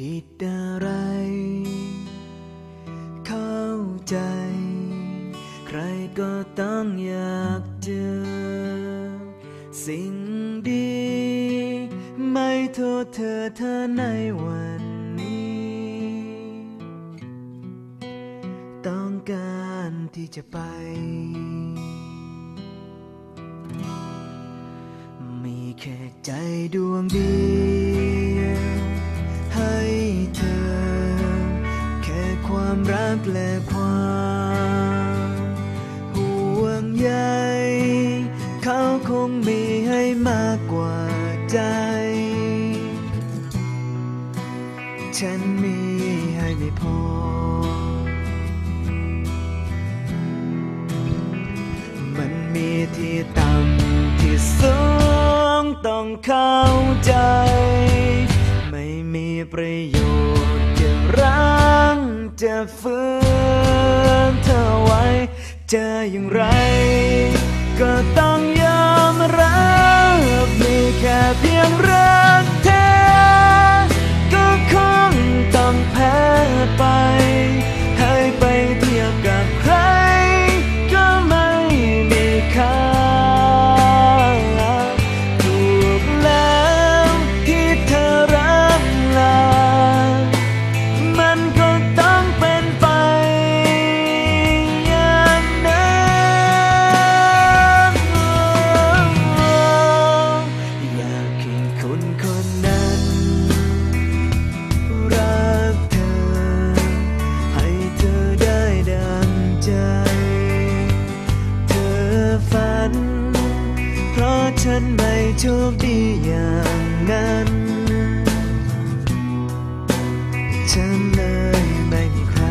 ผิดอะไร เข้าใจ ใครก็ต้องอยากเจอ สิ่งดี ไม่โทษเธอเธอในวันนี้ ต้องการที่จะไป มีแค่ใจดวงเดียว เธอ แค่ความรักและความห่วงใยเขาคงมีให้มากกว่าใจ ฉันมีให้ไม่พอ มันมีที่ต่ำที่สูงต้องเข้าใจ ฝืนเธอไว้จะอย่างไร ชคดีอย่างนั้นฉันเลยไม่มีใคร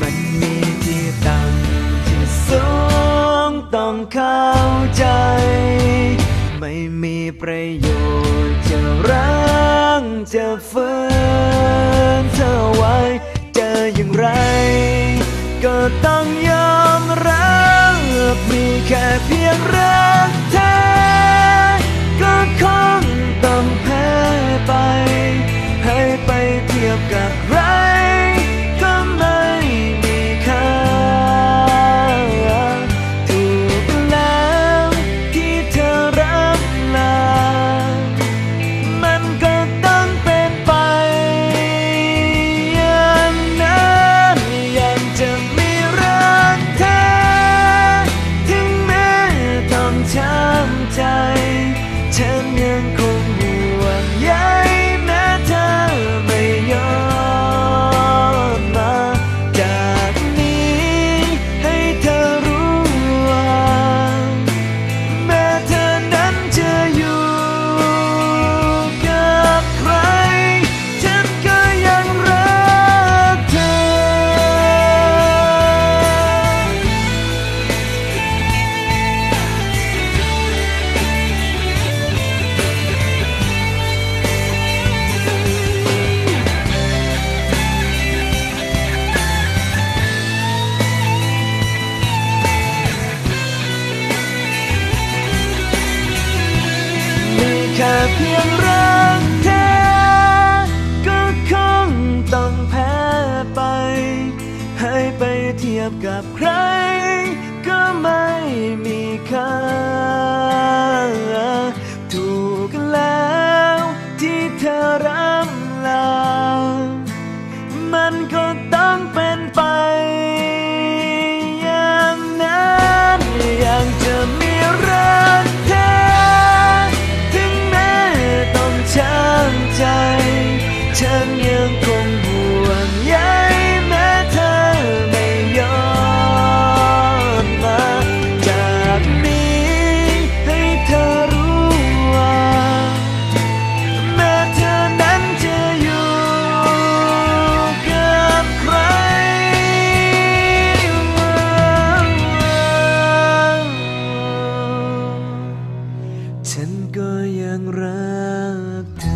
มันมีที่ต่ำที่สูงต้องเข้าใจ ไม่มีประโยชน์จะรั้งจะฝืนเธอไว้จะอย่างไร ก็ต้องยอม แค่เพียงรักแท้ก็คงต้องแพ้ไป ให้ไปเทียบกับใคร ก็ไม่มีค่า ฉันก็ยังรักเธอ